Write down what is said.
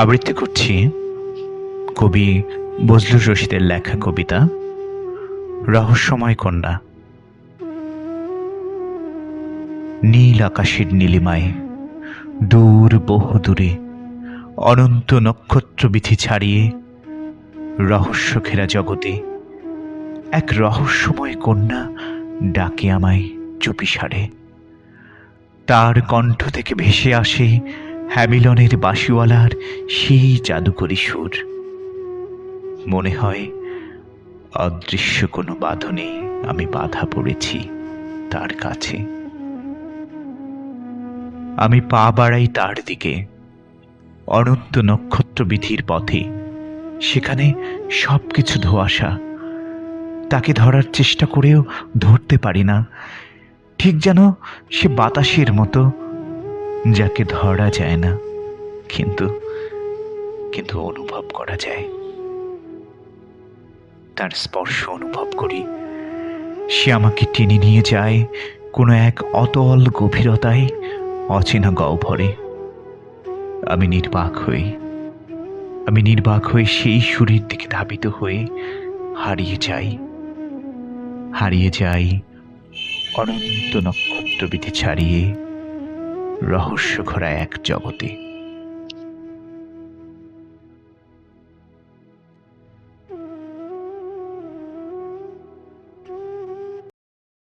আবৃত্তি করছি কবি বজলুর রশিদের লেখা কবিতা রহস্যময় কন্যা। নীল আকাশের নীলিমায়, দূর বহু দূরে অনন্ত নক্ষত্র বিধি ছাড়িয়ে রহস্য ঘেরা জগতে, এক রহস্যময় কন্যা ডাকে আমায় চুপি সারে। তার কণ্ঠ থেকে ভেসে আসে হ্যামিলনের বাঁশিওয়ালার সেই জাদুকরী সুর। মনে হয় অদৃশ্য কোনো বাঁধনে আমি বাধা পড়েছি তার কাছে। আমি পা বাড়াই তার দিকে। অনন্ত নক্ষত্র বিধির পথে সেখানে সব কিছু ধোয়াশা। তাকে ধরার চেষ্টা করেও ধরতে পারি না। ঠিক যেন সে বাতাসের মতো যাকে ধরা যায় না, কিন্তু কিন্তু অনুভব করা যায়। তার স্পর্শ অনুভব করি। সে আমাকে টেনে নিয়ে যায় কোনো এক অতল গভীরতায়, অচেনা গহ্বরে। আমি নির্বাক হই। আমি নির্বাক হয়ে সেই সুরের দিকে ধাবিত হয়ে হারিয়ে যাই। হারিয়ে যাই অনন্ত নক্ষত্রবিধি ছাড়িয়ে। রহস্য ঘোরা এক জগতে।